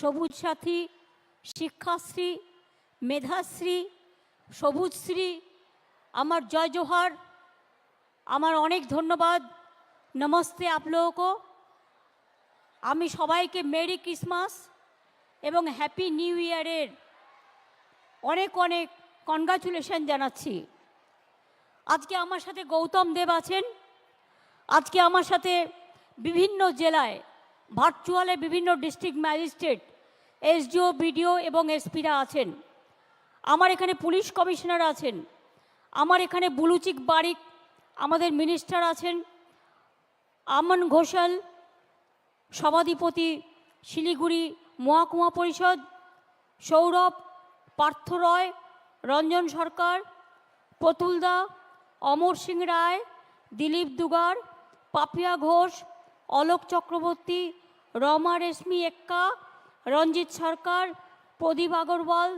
সবুজ সাথী, শিক্ষাশ্রী, মেধাশ্রী, সবুজশ্রী, আমার জয় জোহার, আমার অনেক ধন্যবাদ। নমস্তে আপ লোগোं को আমি সবাইকে মেরি ক্রিসমাস এবং হ্যাপি নিউ ইয়ারের অনেক অনেক কনগ্রাচুলেশন জানাচ্ছি। আজকে আমার সাথে গৌতম দেব আছেন। আজকে আমার সাথে বিভিন্ন জেলায় ভার্চুয়ালে বিভিন্ন ডিস্ট্রিক্ট ম্যাজিস্ট্রেট, এসডিও, বিডিও এবং এসপিরা আছেন। আমার এখানে পুলিশ কমিশনার আছেন। আমার এখানে বুলুচিক বারিক আমাদের মিনিস্টার আছেন। আমন ঘোষাল, সভাধিপতি শিলিগুড়ি মহাকুমা পরিষদ, সৌরভ পার্থ রয়, রঞ্জন সরকার প্রতুলদা অমর সিং রায়, দিলীপ দুগার, পাপিয়া ঘোষ অলোক চক্রবর্তী, রমা রেশমি এক্কা, রঞ্জিত সরকার, প্রদীপ আগরওয়াল,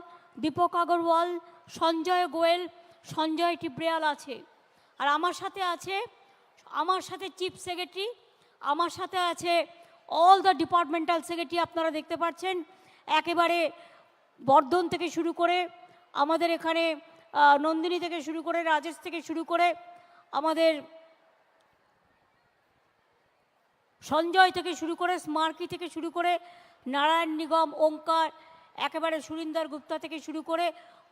দীপক আগরওয়াল, সঞ্জয় গোয়েল, সঞ্জয় টিপ্রিয়াল আছে। আর আমার সাথে আছে, আমার সাথে চিফ সেক্রেটারি, আমার সাথে আছে অল দ্য ডিপার্টমেন্টাল সেক্রেটারি আপনারা দেখতে পাচ্ছেন। একেবারে বর্ধন থেকে শুরু করে আমাদের এখানে নন্দিনী থেকে শুরু করে, রাজেশ থেকে শুরু করে আমাদের সঞ্জয় থেকে শুরু করে স্মার্কি থেকে শুরু করে নারায়ণ নিগম, ওঙ্কার, একেবারে সুরিন্দর গুপ্তা থেকে শুরু করে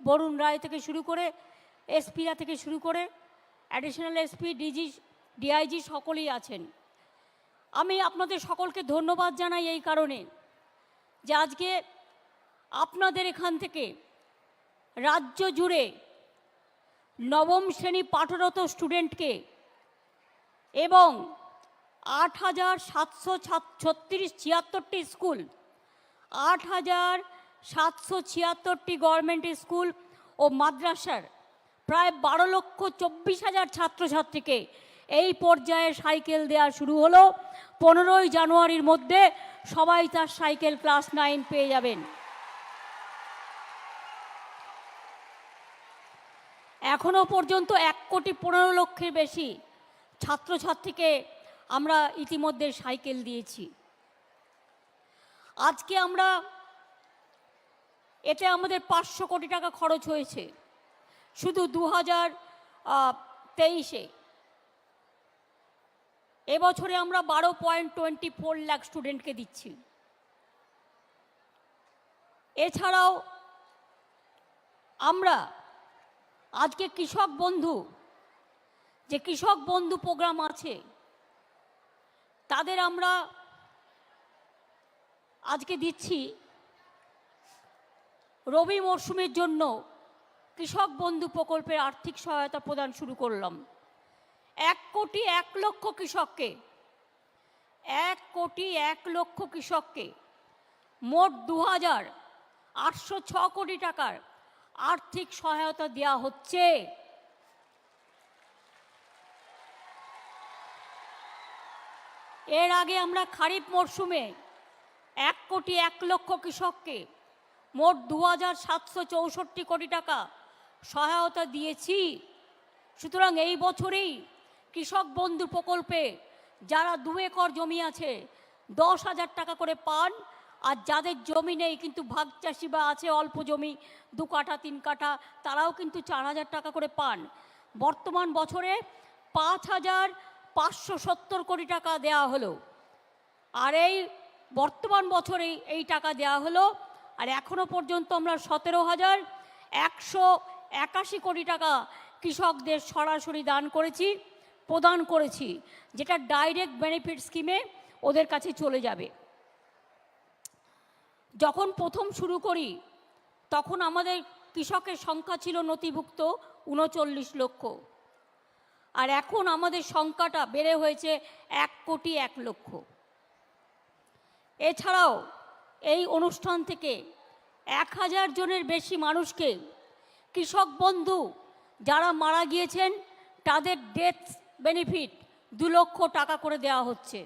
বরুণ রায় থেকে শুরু করে এসপিরা থেকে শুরু করে অ্যাডিশনাল এসপি ডিজি ডিআইজি সকলেই আছেন। আমি আপনাদের সকলকে ধন্যবাদ জানাই এই কারণে যে আজকে আপনাদের এখান থেকে রাজ্য জুড়ে নবম শ্রেণি পাঠরত স্টুডেন্টকে এবং আট হাজার সাতশো ছত্রিশ, ছিয়াত্তরটি স্কুল। আট হাজার সাতশো ছিয়াত্তরটি গভর্নমেন্ট স্কুল ও মাদ্রাসার প্রায় বারো লক্ষ চব্বিশ হাজার ছাত্রছাত্রীকে এই পর্যায়ে সাইকেল দেওয়া শুরু হলো। পনেরোই জানুয়ারির মধ্যে সবাই তার সাইকেল ক্লাস নাইন পেয়ে যাবেন। এখনও পর্যন্ত এক কোটি পনেরো লক্ষের বেশি ছাত্রছাত্রীকে আমরা ইতিমধ্যে সাইকেল দিয়েছি। আজকে আমরা এতে আমাদের পাঁচশো কোটি টাকা খরচ হয়েছে। শুধু দু হাজার তেইশে। এবছরে আমরা বারো পয়েন্ট টোয়েন্টি ফোর লাখ স্টুডেন্টকে দিচ্ছি। এছাড়াও আমরা আজকে কৃষক বন্ধু, যে কৃষক বন্ধু প্রোগ্রাম আছে তাদের আমরা আজকে দিচ্ছি রবি মরশুমের জন্য কৃষক বন্ধু প্রকল্পের আর্থিক সহায়তা প্রদান শুরু করলাম। এক কোটি এক লক্ষ কৃষককে, এক কোটি এক লক্ষ কৃষককে মোট দু হাজার আটশো ছ কোটি টাকার আর্থিক সহায়তা দেওয়া হচ্ছে। এর আগে আমরা খারিফ মরশুমে এক কোটি এক লক্ষ কৃষককে মোট দু হাজার সাতশো চৌষট্টি কোটি টাকা সহায়তা দিয়েছি। সুতরাং এই বছরেই কৃষক বন্ধু প্রকল্পে যারা দু একর জমি আছে, দশ হাজার টাকা করে পান। আর যাদের জমি নেই, কিন্তু ভাগ চাষি বা আছে অল্প জমি, দু কাঠা, তিন কাঠা, তারাও কিন্তু চার হাজার টাকা করে পান। বর্তমান বছরে পাঁচ হাজার পাঁচশো সত্তর কোটি টাকা দেওয়া হলো। আর এই বর্তমান বছরে এই টাকা দেওয়া হলো। আর এখনও পর্যন্ত আমরা সতেরো হাজার একশো একাশি কোটি টাকা কৃষকদের সরাসরি দান করেছি, প্রদান করেছি, যেটা ডাইরেক্ট বেনিফিট স্কিমে ওদের কাছে চলে যাবে। যখন প্রথম শুরু করি, তখন আমাদের কৃষকের সংখ্যা ছিল নথিভুক্ত উনচল্লিশ লক্ষ। আর এখন আমাদের সংখ্যাটা বেড়ে হয়েছে এক কোটি এক লক্ষ। এছাড়াও এই অনুষ্ঠান থেকে এক হাজার জনের বেশি মানুষকে কৃষক বন্ধু যারা মারা গিয়েছেন, তাদের ডেথ বেনিফিট দু লক্ষ টাকা করে দেওয়া হচ্ছে।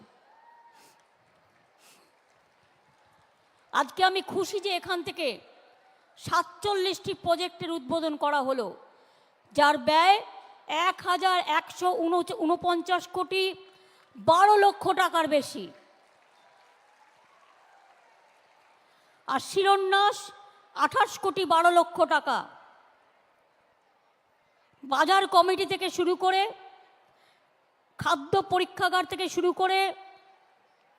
আজকে আমি খুশি যে এখান থেকে সাতচল্লিশটি প্রজেক্টের উদ্বোধন করা হলো, যার ব্যয় এক হাজার একশো উনপঞ্চাশ কোটি বারো লক্ষ টাকার বেশি। আর শিরন্যাস আঠাশ কোটি বারো লক্ষ টাকা। বাজার কমিটি থেকে শুরু করে, খাদ্য পরীক্ষাগার থেকে শুরু করে,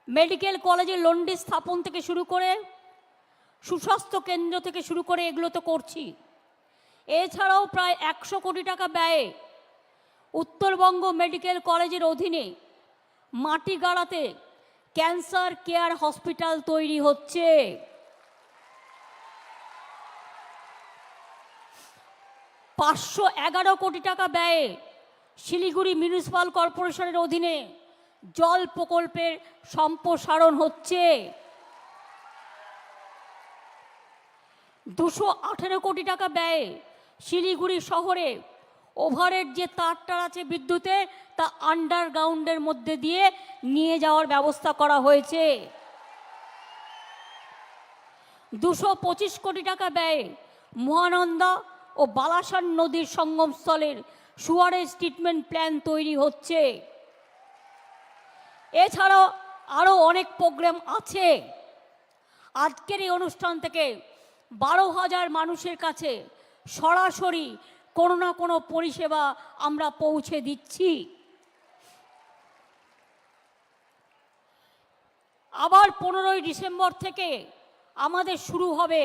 মেডিকেল কলেজে লন্ডি স্থাপন থেকে শুরু করে, সুস্বাস্থ্য কেন্দ্র থেকে শুরু করে এগুলো তো করছি। এছাড়াও প্রায় একশো কোটি টাকা ব্যয়ে উত্তরবঙ্গ মেডিকেল কলেজের অধীনে মাটি গাড়াতে ক্যান্সার কেয়ার হসপিটাল তৈরি হচ্ছে। পাঁচশো এগারো কোটি টাকা ব্যয়ে শিলিগুড়ি মিউনিসিপাল কর্পোরেশনের অধীনে জল প্রকল্পের সম্প্রসারণ হচ্ছে। দুশো আঠেরো কোটি টাকা ব্যয়ে শিলিগুড়ি শহরে ওভারের যে তারটার আছে বিদ্যুতে, তা আন্ডারগ্রাউন্ডের মধ্যে দিয়ে নিয়ে যাওয়ার ব্যবস্থা করা হয়েছে। দুশো পঁচিশ কোটি টাকা ব্যয়ে মহানন্দা ও বালাসান নদীর সঙ্গমস্থলের সুয়ারেজ ট্রিটমেন্ট প্ল্যান তৈরি হচ্ছে। এছাড়াও আরও অনেক প্রোগ্রাম আছে। আজকের এই অনুষ্ঠান থেকে বারো হাজার মানুষের কাছে সরাসরি কোনো না কোনো পরিষেবা আমরা পৌঁছে দিচ্ছি। আবার পনেরোই ডিসেম্বর থেকে আমাদের শুরু হবে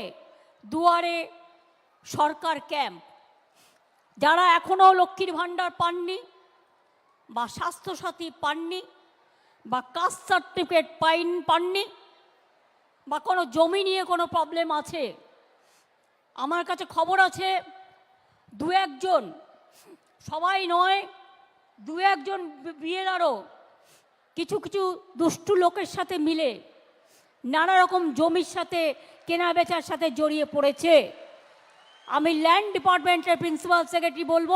দুয়ারে সরকার ক্যাম্প। যারা এখনও লক্ষ্মীর ভাণ্ডার পাননি বা স্বাস্থ্যসাথী পাননি বা কাস্ট সার্টিফিকেট পাইন, পাননি বা কোনো জমি নিয়ে কোনো প্রবলেম আছে, আমার কাছে খবর আছে দু একজন সবাই নয় দু একজন বিয়েরারও কিছু কিছু দুষ্টু লোকের সাথে মিলে নানা রকম জমির সাথে কেনা বেচার সাথে জড়িয়ে পড়েছে। আমি ল্যান্ড ডিপার্টমেন্টের প্রিন্সিপাল সেক্রেটারি বলব,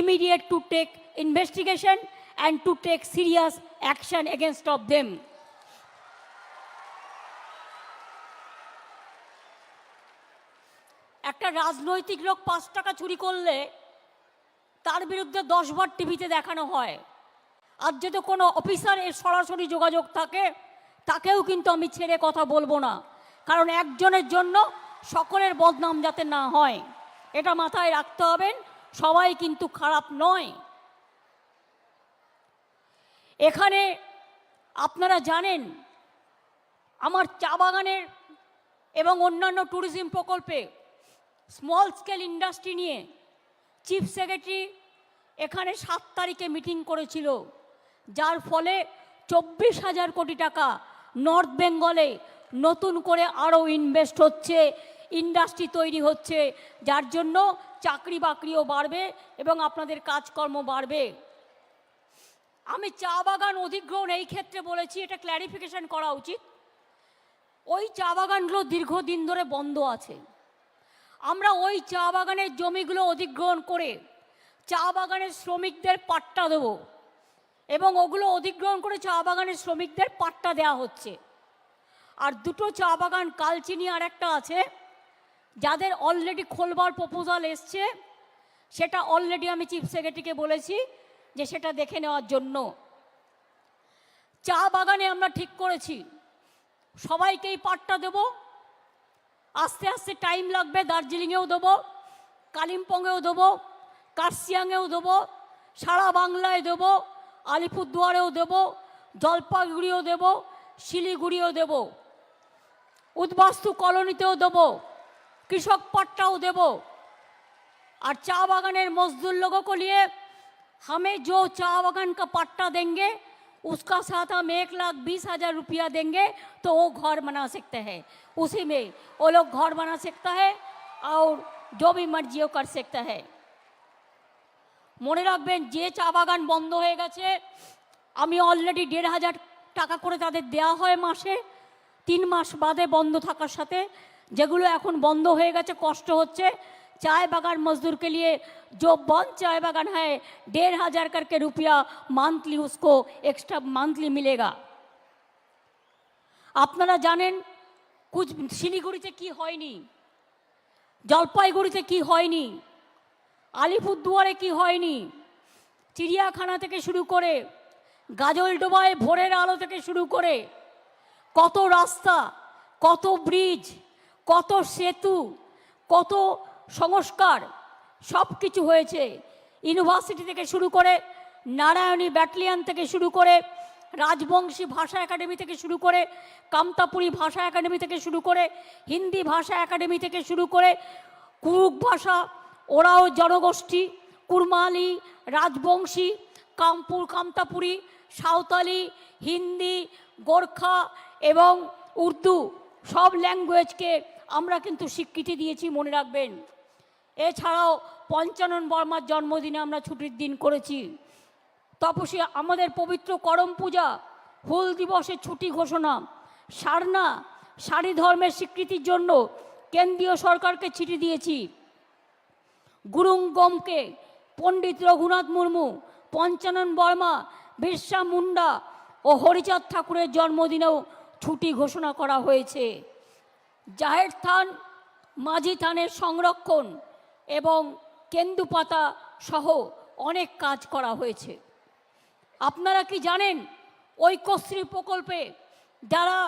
immediate to take investigation and to take serious action against of them. একটা রাজনৈতিক লোক পাঁচ টাকা চুরি করলে তার বিরুদ্ধে দশবার টিভিতে দেখানো হয়। আর যদি কোনো অফিসার এর সরাসরি যোগাযোগ থাকে, তাকেও কিন্তু আমি ছেড়ে কথা বলব না। কারণ একজনের জন্য সকলের বদনাম যাতে না হয়, এটা মাথায় রাখতে হবেন সবাই কিন্তু খারাপ নয়। এখানে আপনারা জানেন, আমার চা বাগানের এবং অন্যান্য ট্যুরিজম প্রকল্পে স্মল স্কেল ইন্ডাস্ট্রি নিয়ে চিফ সেক্রেটারি এখানে সাত তারিখে মিটিং করেছিল, যার ফলে চব্বিশ হাজার কোটি টাকা নর্থ বেঙ্গলে নতুন করে আরও ইনভেস্ট হচ্ছে ইন্ডাস্ট্রি তৈরি হচ্ছে, যার জন্য চাকরি বাকরিও বাড়বে এবং আপনাদের কাজকর্ম বাড়বে। আমি চা বাগান অধিগ্রহণ এই ক্ষেত্রে বলেছি, এটা ক্ল্যারিফিকেশন করা উচিত। ওই চা বাগানগুলো দীর্ঘদিন ধরে বন্ধ আছে। আমরা ওই চা বাগানের জমিগুলো অধিগ্রহণ করে চা বাগানের শ্রমিকদের পাট্টা দেব এবং ওগুলো অধিগ্রহণ করে চা বাগানের শ্রমিকদের পাট্টা দেওয়া হচ্ছে। আর দুটো চা বাগান কালচিনি আর একটা আছে, যাদের অলরেডি খোলবার প্রপোজাল এসছে, সেটা অলরেডি আমি চিফ সেক্রেটারিকে বলেছি যে সেটা দেখে নেওয়ার জন্য। চা বাগানে আমরা ঠিক করেছি, সবাইকেই পাট্টা দেবো আস্তে আস্তে টাইম লাগবে, দার্জিলিংয়েও দেবো, কালিম্পংয়েও দেবো কার্সিয়াংয়েও দেবো, সারা বাংলায় দেবো, আলিপুরদুয়ারেও দেবো, জলপাইগুড়িও দেবো, শিলিগুড়িও দেবো, উদ্বাস্তু কলোনিতেও দেবো, কৃষক পাট্টাও দেবো। আর চা বাগানের মজদুর লোককে নিয়ে হামে জো চা বাগান কা পাট্টা দেঙ্গে उसका साथ हम एक लाख बीस हजार रुपया देंगे तो वो घर बना सकते हैं उसी में वो लोग घर बना सकता है और जो भी मर्जी वो कर सकता है মনে রাখবেন যে চা বাগান বন্ধ হয়ে গেছে আমি অলরেডি দেড় হাজার টাকা করে তাদের দেওয়া হয় মাসে তিন মাস বাদে বন্ধ থাকার সাথে যেগুলো এখন বন্ধ হয়ে গেছে কষ্ট হচ্ছে चाय बागान मजदूर के लिए जो बंद चाय बागान है डेढ़ हजार करके रुपया मंथली उसको एक्स्ट्रा मंथली मिलेगा আপনারা জানেন কুচ শিলিগুড়িতে কি হয়নি জলপাইগুড়িতে কি হয়নি আলিপুরদুয়ারে কি হয়নি চিড়িয়াখানা থেকে শুরু করে গাজলডোবায় ভোরের আলো থেকে শুরু করে কত রাস্তা কত ব্রিজ কত সেতু কত সংস্কার সব কিছু হয়েছে। ইউনিভার্সিটি থেকে শুরু করে নারায়ণী ব্যাটালিয়ান থেকে শুরু করে রাজবংশী ভাষা একাডেমি থেকে শুরু করে কামতাপুরী ভাষা একাডেমি থেকে শুরু করে হিন্দি ভাষা একাডেমি থেকে শুরু করে কুরুক ভাষা, ওরাও জনগোষ্ঠী, কুরমালি, রাজবংশী, কামপুর, কামতাপুরী, সাঁওতালি, হিন্দি, গোর্খা এবং উর্দু, সব ল্যাঙ্গুয়েজকে আমরা কিন্তু স্বীকৃতি দিয়েছি, মনে রাখবেন। এছাড়াও পঞ্চানন বর্মার জন্মদিনে আমরা ছুটির দিন করেছি। তপসী আমাদের পবিত্র করম পূজা, হুল দিবসের ছুটি ঘোষণা, সারনা, সারি ধর্মের স্বীকৃতির জন্য কেন্দ্রীয় সরকারকে চিঠি দিয়েছি। গুরুঙ্গমকে পণ্ডিত রঘুনাথ মুর্মু, পঞ্চানন বর্মা, বিরসা মুন্ডা ও হরিচাঁদ ঠাকুরের জন্মদিনেও ছুটি ঘোষণা করা হয়েছে। জাহের থান, মাঝি থানের সংরক্ষণ এবং কেন্দুপাতা সহ অনেক কাজ করা হয়েছে। আপনারা কি জানেন ঐক্যশ্রী প্রকল্পে যারা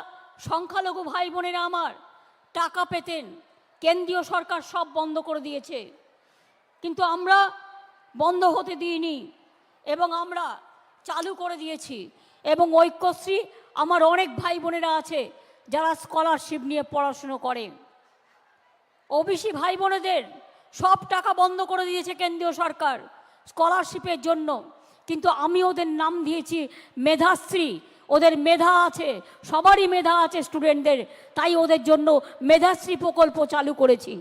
সংখ্যালঘু ভাই বোনেরা আমার টাকা পেতেন, কেন্দ্রীয় সরকার সব বন্ধ করে দিয়েছে। কিন্তু আমরা বন্ধ হতে দিইনি এবং আমরা চালু করে দিয়েছি এবং ঐক্যশ্রী আমার অনেক ভাই বোনেরা আছে যারা স্কলারশিপ নিয়ে পড়াশুনো করে। ওবিসি ভাই বোনেদের সব টাকা বন্ধ করে দিয়েছে কেন্দ্রীয় সরকার স্কলারশিপের জন্য। কিন্তু আমি ওদের নাম দিয়েছি মেধাশ্রী। ওদের মেধা আছে, সবারই মেধা আছে স্টুডেন্টদের। তাই ওদের জন্য মেধাশ্রী প্রকল্প চালু করেছি।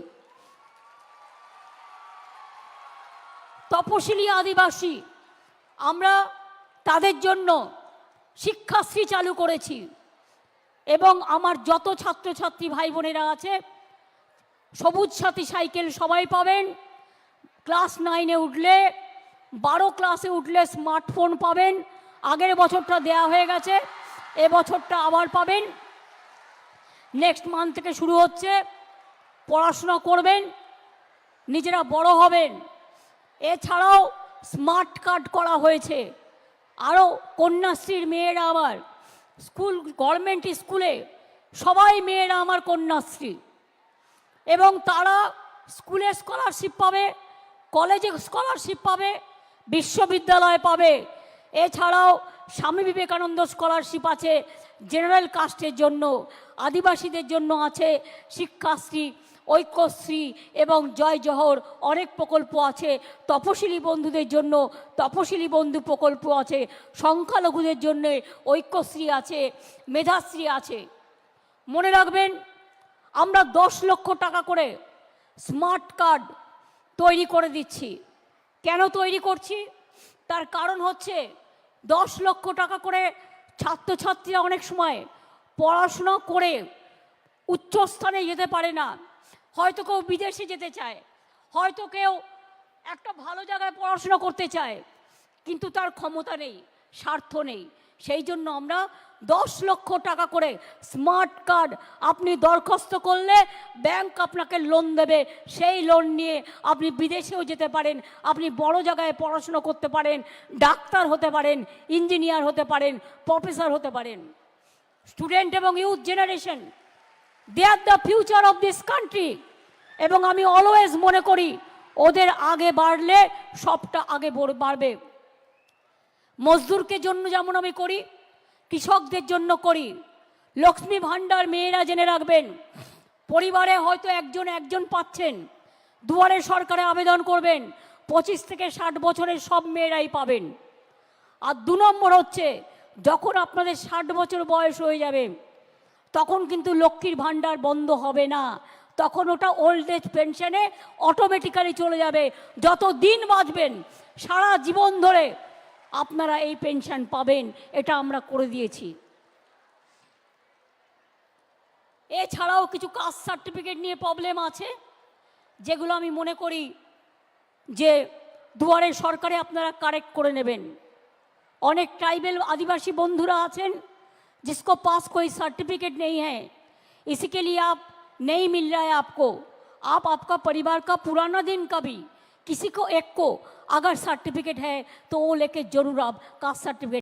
তপশিলি আদিবাসী, আমরা তাদের জন্য শিক্ষাশ্রী চালু করেছি। এবং আমার যত ছাত্রছাত্রী ভাই বোনেরা আছে সবুজ সাথী সাইকেল সবাই পাবেন। ক্লাস নাইনে উঠলে, বারো ক্লাসে উঠলে স্মার্টফোন পাবেন। আগের বছরটা দেয়া হয়ে গেছে, এ বছরটা আবার পাবেন। নেক্সট মান্থ থেকে শুরু হচ্ছে, পড়াশোনা করবেন, নিজেরা বড় হবেন। এছাড়াও স্মার্ট কার্ড করা হয়েছে আরও কন্যাশ্রীর মেয়েরা আবার। স্কুল, গভর্নমেন্ট স্কুলে সবাই মেয়েরা আমার কন্যাশ্রী। এবং তারা স্কুলে স্কলারশিপ পাবে কলেজে স্কলারশিপ পাবে, বিশ্ববিদ্যালয় পাবে। এছাড়াও স্বামী বিবেকানন্দ স্কলারশিপ আছে জেনারেল কাস্টের জন্য, আদিবাসীদের জন্য আছে, শিক্ষাশ্রী, ঐক্যশ্রী এবং জয় জহর অনেক প্রকল্প আছে। তপশিলি বন্ধুদের জন্য তপশিলি বন্ধু প্রকল্প আছে, সংখ্যালঘুদের জন্য ঐক্যশ্রী আছে, মেধাশ্রী আছে। মনে রাখবেন আমরা দশ লক্ষ টাকা করে স্মার্ট কার্ড তৈরি করে দিচ্ছি। কেন তৈরি করছি? তার কারণ হচ্ছে দশ লক্ষ টাকা করে ছাত্রছাত্রীরা অনেক সময় পড়াশোনা করে উচ্চস্থানে যেতে পারে না। হয়তো কেউ বিদেশে যেতে চায়, হয়তো কেউ একটা ভালো জায়গায় পড়াশোনা করতে চায়, কিন্তু তার ক্ষমতা নেই, স্বার্থ নেই। সেই জন্য আমরা দশ লক্ষ টাকা করে স্মার্ট কার্ড আপনি দরখাস্ত করলে ব্যাংক আপনাকে লোন দেবে। সেই লোন নিয়ে আপনি বিদেশেও যেতে পারেন, আপনি বড় জায়গায় পড়াশুনো করতে পারেন, ডাক্তার হতে পারেন ইঞ্জিনিয়ার হতে পারেন প্রফেসর হতে পারেন। স্টুডেন্ট এবং youth generation they are the future of this country এবং আমি অলওয়েজ মনে করি, ওদের আগে বাড়লে সবটা আগে বাড়বে। মজদুরকে জন্য যেমন আমি করি কৃষকদের জন্য করি। লক্ষ্মী ভাণ্ডার মেয়েরা জেনে রাখবেন, পরিবারে হয়তো একজন একজন পাচ্ছেন। দুয়ারে সরকারে আবেদন করবেন, পঁচিশ থেকে ষাট বছরের সব মেয়েরাই পাবেন। আর দু নম্বর হচ্ছে, যখন আপনাদের ষাট বছর বয়স হয়ে যাবে, তখন কিন্তু লক্ষ্মীর ভাণ্ডার বন্ধ হবে না। তখন ওটা ওল্ড এজ পেনশনে অটোমেটিক্যালি চলে যাবে। যত দিন বাঁচবেন, সারা জীবন ধরে আপনারা এই পেনশন পাবেন, এটা আমরা করে দিয়েছি। এছাড়াও কিছু কাস্ট সার্টিফিকেট নিয়ে প্রবলেম আছে, যেগুলো আমি মনে করি যে দুয়ারে সরকারে আপনারা কারেক্ট করে নেবেন। অনেক ট্রাইবেল আদিবাসী বন্ধুরা আছেন जिसको पास कोई सर्टिफिकेट नहीं है इसके लिए आप नहीं मिल रहा है आपको आप आपका परिवार का पुराना दिन का भी किसी को एक को अगर सर्टिफिकेट है तो वो लेके ज़रूर आप कास्ट सर्टिफिकेट